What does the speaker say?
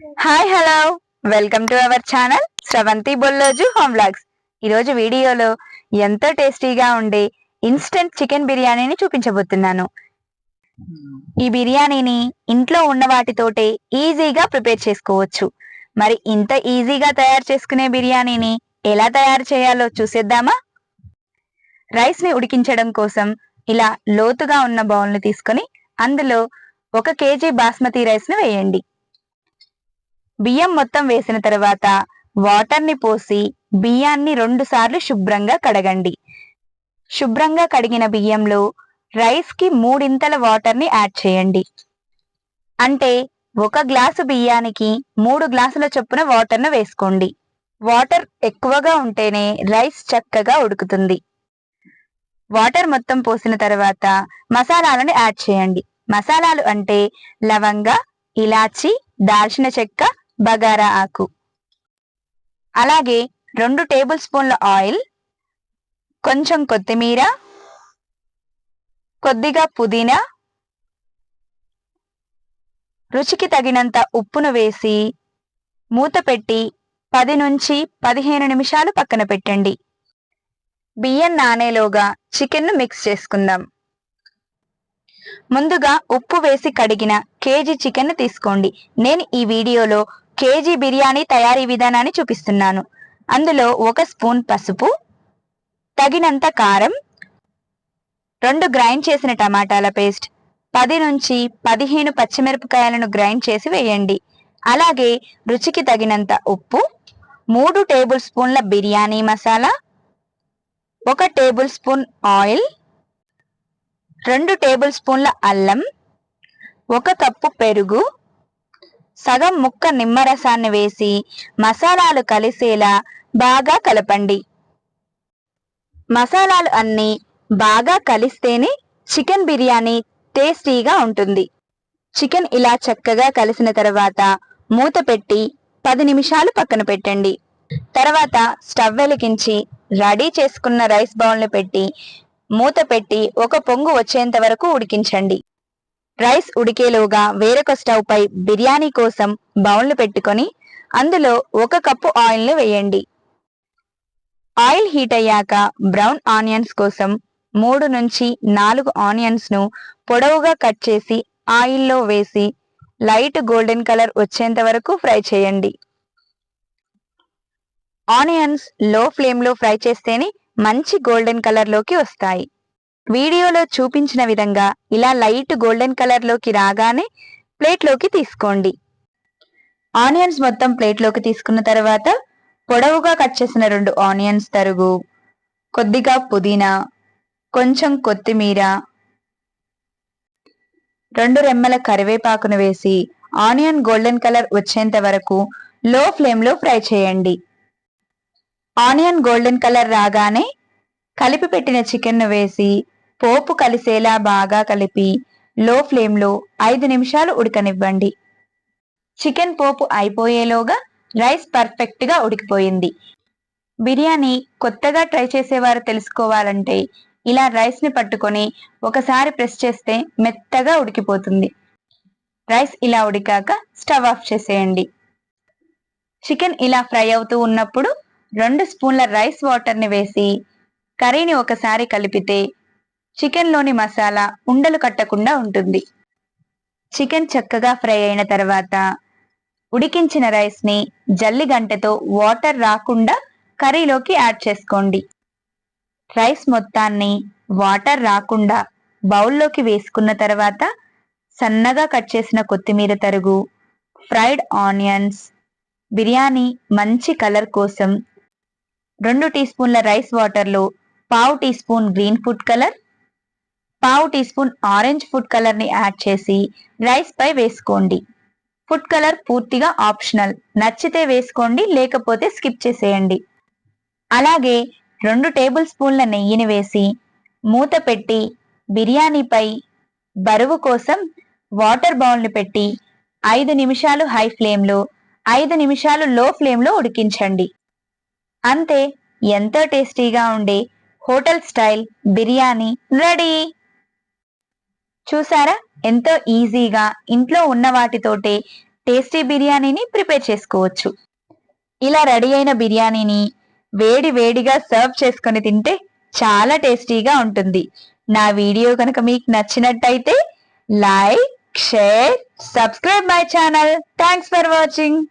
Hi hello welcome to our channel Sravanthi Bolloju home vlogs ఈరోజు వీడియోలో ఎంతో టేస్టీగా ఉండే ఇన్స్టెంట్ చికెన్ బిర్యానీని చూపించబోతున్నాను. ఈ బిర్యానీని ఇంట్లో ఉన్న వాటితోటే ఈజీగా ప్రిపేర్ చేసుకోవచ్చు. మరి ఇంత ఈజీగా తయారు చేసుకునే బిర్యానీని ఎలా తయారు చేయాలో చూసేద్దామా? రైస్ని ఉడికించడం కోసం ఇలా లోతుగా ఉన్న బౌల్ని తీసుకొని అందులో ఒక కేజీ బాస్మతి రైస్ను వేయండి. బియ్యం మొత్తం వేసిన తర్వాత వాటర్ని పోసి బియ్యాన్ని రెండు సార్లు శుభ్రంగా కడగండి. శుభ్రంగా కడిగిన బియ్యంలో రైస్కి మూడింతల వాటర్ని యాడ్ చేయండి. అంటే ఒక గ్లాసు బియ్యానికి మూడు గ్లాసుల చొప్పున వాటర్ను వేసుకోండి. వాటర్ ఎక్కువగా ఉంటేనే రైస్ చక్కగా ఉడుకుతుంది. వాటర్ మొత్తం పోసిన తర్వాత మసాలాలను యాడ్ చేయండి. మసాలాలు అంటే లవంగ ఇలాచి దాల్చిన చెక్క బగారా ఆకు. అలాగే రెండు టేబుల్ స్పూన్ల ఆయిల్ కొంచెం కొత్తిమీర కొద్దిగా పుదీనా రుచికి తగినంత ఉప్పును వేసి మూత పెట్టి పది నుంచి పదిహేను నిమిషాలు పక్కన పెట్టండి. బియ్యం నానేలోగా చికెన్ను మిక్స్ చేసుకుందాం. ముందుగా ఉప్పు వేసి కడిగిన కేజీ చికెన్ తీసుకోండి. నేను ఈ వీడియోలో కేజీ బిర్యానీ తయారీ విధానాన్ని చూపిస్తున్నాను. అందులో ఒక స్పూన్ పసుపు తగినంత కారం రెండు గ్రైండ్ చేసిన టమాటాల పేస్ట్ పది నుంచి పదిహేను పచ్చిమిరపకాయలను గ్రైండ్ చేసి వేయండి. అలాగే రుచికి తగినంత ఉప్పు మూడు టేబుల్ స్పూన్ల బిర్యానీ మసాలా ఒక టేబుల్ స్పూన్ ఆయిల్ రెండు టేబుల్ స్పూన్ల అల్లం ఒక కప్పు పెరుగు సగం ముక్క నిమ్మరసాన్ని వేసి మసాలాలు కలిసేలా బాగా కలపండి. మసాలాలు అన్నీ బాగా కలిస్తేనే చికెన్ బిర్యానీ టేస్టీగా ఉంటుంది. చికెన్ ఇలా చక్కగా కలిసిన తర్వాత మూత పెట్టి పది నిమిషాలు పక్కన పెట్టండి. తర్వాత స్టవ్ వెలిగించి రెడీ చేసుకున్న రైస్ బౌల్ని పెట్టి మూత పెట్టి ఒక పొంగు వచ్చేంత వరకు ఉడికించండి. రైస్ ఉడికేలోగా వేరొక స్టవ్ పై బిర్యానీ కోసం బౌన్లు పెట్టుకొని అందులో ఒక కప్పు ఆయిల్ని వేయండి. ఆయిల్ హీట్ అయ్యాక బ్రౌన్ ఆనియన్స్ కోసం మూడు నుంచి నాలుగు ఆనియన్స్ను పొడవుగా కట్ చేసి ఆయిల్లో వేసి లైట్ గోల్డెన్ కలర్ వచ్చేంత వరకు ఫ్రై చేయండి. ఆనియన్స్లో ఫ్లేమ్లో ఫ్రై చేస్తేనే మంచి గోల్డెన్ కలర్లోకి వస్తాయి. వీడియోలో చూపించిన విధంగా ఇలా లైట్ గోల్డెన్ కలర్లోకి రాగానే ప్లేట్లోకి తీసుకోండి. ఆనియన్స్ మొత్తం ప్లేట్లోకి తీసుకున్న తర్వాత పొడవుగా కట్ చేసిన రెండు ఆనియన్స్ తరుగు కొద్దిగా పుదీనా కొంచెం కొత్తిమీర రెండు రెమ్మల కరివేపాకును వేసి ఆనియన్ గోల్డెన్ కలర్ వచ్చేంత వరకు లో ఫ్లేమ్లో ఫ్రై చేయండి. ఆనియన్ గోల్డెన్ కలర్ రాగానే కలిపి పెట్టిన చికెన్ను వేసి పోపు కలిసేలా బాగా కలిపి లో ఫ్లేమ్లో ఐదు నిమిషాలు ఉడకనివ్వండి. చికెన్ పోపు అయిపోయేలోగా రైస్ పర్ఫెక్ట్గా ఉడికిపోయింది. బిర్యానీ కొత్తగా ట్రై చేసేవారు తెలుసుకోవాలంటే ఇలా రైస్ని పట్టుకొని ఒకసారి ప్రెస్ చేస్తే మెత్తగా ఉడికిపోతుంది. రైస్ ఇలా ఉడికాక స్టవ్ ఆఫ్ చేసేయండి. చికెన్ ఇలా ఫ్రై అవుతూ ఉన్నప్పుడు రెండు స్పూన్ల రైస్ వాటర్ని వేసి కర్రీని ఒకసారి కలిపితే చికెన్లోని మసాలా ఉండలు కట్టకుండా ఉంటుంది. చికెన్ చక్కగా ఫ్రై అయిన తర్వాత ఉడికించిన రైస్ని జల్లి గంటతో వాటర్ రాకుండా కర్రీలోకి యాడ్ చేసుకోండి. రైస్ మొత్తాన్ని వాటర్ రాకుండా బౌల్లోకి వేసుకున్న తర్వాత సన్నగా కట్ చేసిన కొత్తిమీర తరుగు ఫ్రైడ్ ఆనియన్స్ బిర్యానీ మంచి కలర్ కోసం రెండు టీ స్పూన్ల రైస్ వాటర్లో పావు teaspoon green food colour పావు టీ స్పూన్ ఆరెంజ్ ఫుడ్ కలర్ని యాడ్ చేసి రైస్ పై వేసుకోండి. ఫుడ్ కలర్ పూర్తిగా ఆప్షనల్. నచ్చితే వేసుకోండి లేకపోతే స్కిప్ చేసేయండి. అలాగే రెండు టేబుల్ స్పూన్ల నెయ్యిని వేసి మూత పెట్టి బిర్యానీపై బరువు కోసం వాటర్ బౌల్ని పెట్టి ఐదు నిమిషాలు హై ఫ్లేమ్లో ఐదు నిమిషాలు లో ఫ్లేమ్లో ఉడికించండి. అంతే ఎంతో టేస్టీగా ఉండే హోటల్ స్టైల్ బిర్యానీ రెడీ! చూసారా? ఎంతో ఈజీగా ఇంట్లో ఉన్న వాటితోటే టేస్టీ బిర్యానీని ప్రిపేర్ చేసుకోవచ్చు. ఇలా రెడీ అయిన బిర్యానీని వేడి వేడిగా సర్వ్ చేసుకొని తింటే చాలా టేస్టీగా ఉంటుంది. నా వీడియో కనుక మీకు నచ్చినట్టయితే like share subscribe my channel. Thanks for watching.